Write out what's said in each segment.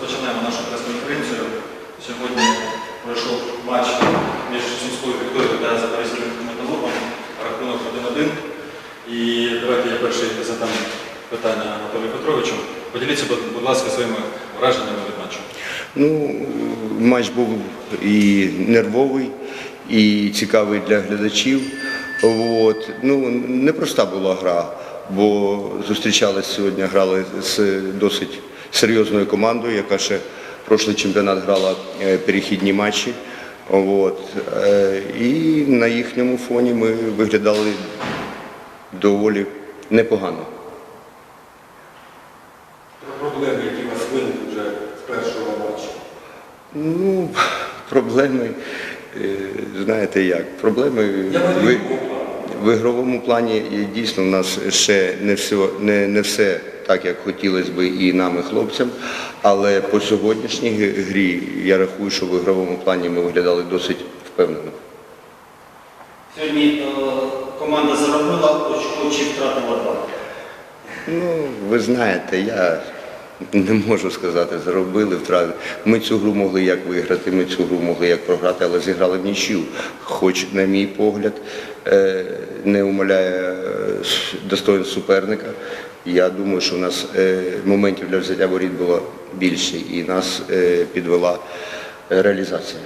Розпочинаємо нашу прес-конференцію. Сьогодні пройшов матч між Сумською Вікторією та Запорізьким металургом. Рахунок 1-1. І давайте я перший задам питання Анатолію Петровичу. Поділіться, будь- ласка, своїми враженнями від матчу. Ну, матч був і нервовий, і цікавий для глядачів. От. Ну, непроста була гра, бо зустрічалися сьогодні, грали з досить серйозною командою, яка ще прошлий чемпіонат грала е, перехідні матчі. От. Е, І на їхньому фоні ми виглядали доволі непогано. Про проблеми, які у вас виникли вже з першого матчу. Ну, проблеми, е, знаєте як, проблеми в, в ігровому плані і дійсно в нас ще не все, не, не все так, як хотілося б і нам, і хлопцям. Але по сьогоднішній грі я рахую, що в ігровому плані ми виглядали досить впевнено. Сьогодні е, команда заробила очко чи втратила два. Ну, ви знаєте, я не можу сказати, заробили втрати. Ми цю гру могли як виграти, ми цю гру могли як програти, але зіграли в нічю. Хоч, на мій погляд, е, не умаляє е, суперника. Я думаю, що у нас е, моментів для взяття воріт було більше і нас е, підвела е, реалізація.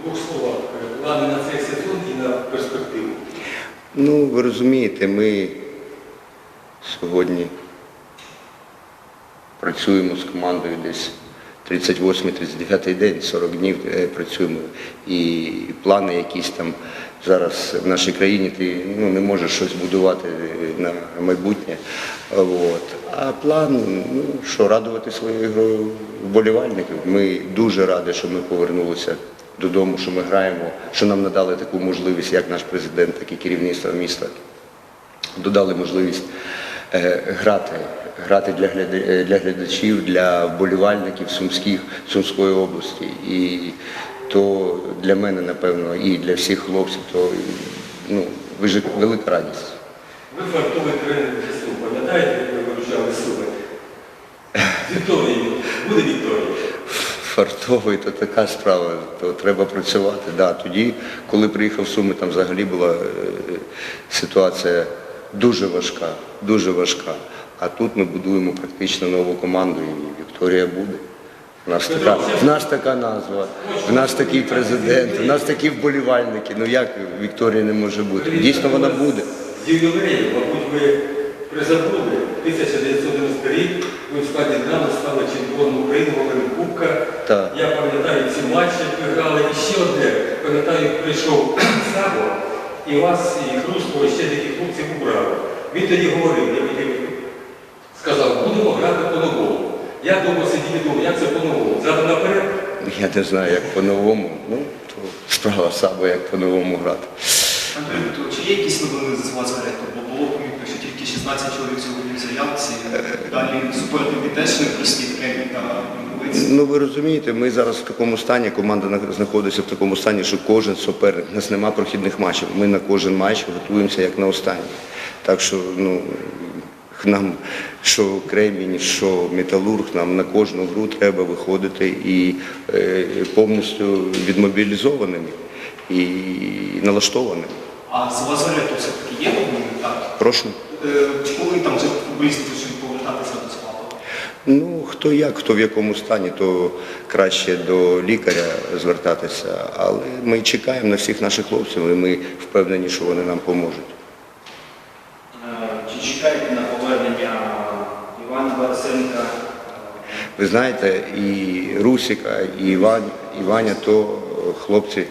В двох словах, плани на цей сезон і на перспективу. Ну, ви розумієте, ми сьогодні працюємо з командою десь 38-39 день, 40 днів е, працюємо. І плани якісь там зараз в нашій країні ти ну, не можеш щось будувати е, на майбутнє. От. А план, ну, що радувати своєю грою вболівальників. Ми дуже раді, що ми повернулися додому, що ми граємо, що нам надали таку можливість, як наш президент, так і керівництво міста додали можливість грати, грати для, е, для глядачів, для вболівальників Сумських, Сумської області. І то для мене, напевно, і для всіх хлопців, то ну, велика радість. Ви фартовий тренер ЗСУ, пам'ятаєте, як ви вирушали суми? Вікторії, буде Вікторія? Фартовий то така справа, то треба працювати. Да, тоді, коли приїхав в Суми, там взагалі була е, ситуація дуже важка, дуже важка. А тут ми будуємо практично нову команду і Вікторія буде. У нас така, в нас така назва, в нас такий президент, в нас такі вболівальники. Ну як Вікторія не може бути? Дійсно вона буде. З ювілею, мабуть, ви призабули 1990 рік, ви в складі Динамо стали чемпіоном України, Володимир Кубка. Так. Я пам'ятаю ці матчі, як ви грали. І ще одне, пам'ятаю, прийшов Саво, і вас, і Хрустко, і ще убрали. Він тоді говорив, я тоді сказав, будемо грати по-новому. Я довго сидів і думав, як це по-новому? Задом наперед. Я не знаю, як по-новому. Ну, то справа саме, як по-новому грати. Андрій Петрович, чи є якісь новини з вас Грето? Бо було помітно, що тільки 16 чоловік сьогодні в заявці. Далі суперники теж не Кемі та Ну ви розумієте, ми зараз в такому стані, команда знаходиться в такому стані, що кожен суперник, у нас нема прохідних матчів. Ми на кожен матч готуємося як на останній. Так що ну, нам, що Кремінь, що Металург, нам на кожну гру треба виходити і е, повністю відмобілізованими і налаштованими. А з вас Грето все-таки є? Так. Прошу. Е, Чи коли там вже почнуть повертатися до складу? Ну, хто як, хто в якому стані, то краще до лікаря звертатися. Але ми чекаємо на всіх наших хлопців і ми впевнені, що вони нам поможуть. Ви знаєте, і Русіка, і Іван, і Ваня, то е, хлопці.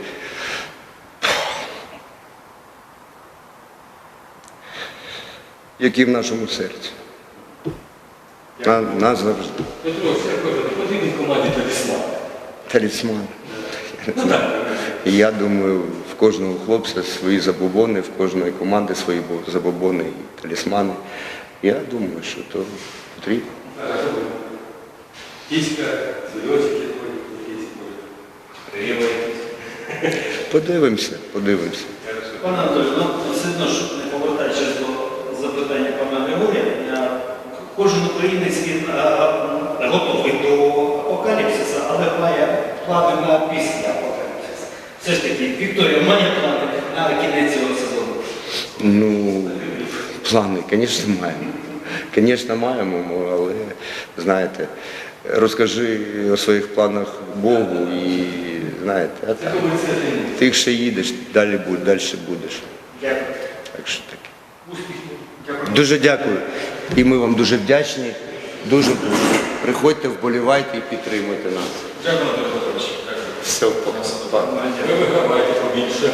Які в нашому серці. На, нас завжди. Петро, потрібен команді талісман. Талісман. І Я думаю, в кожного хлопця свої забобони, в кожної команди свої забобони і талісмани. Я думаю, що то потрібно. Кіська, звірочок якийсь, якийсь. Подивимося, подивимося. Пане Анатолію, ну все одно ж не повертаючись до запитання пана Григорія, кожен українець він готовий до апокаліпсису, але має плани на після апокаліпсису. Все ж таки, Вікторія має плани на кінець цього сезону. Ну, плани, звісно, маємо. Звісно, маємо, але знаєте, розкажи о своїх планах Богу і знаєте, а так, ти. ще їдеш, далі будеш, далі будеш. Дякую. Так що таке. Дякую. Дуже дякую. І ми вам дуже вдячні. Дуже приходьте, вболівайте і підтримуйте нас. Дякую, Анатолій Петрович. Все, пока. Ви виграваєте побільше.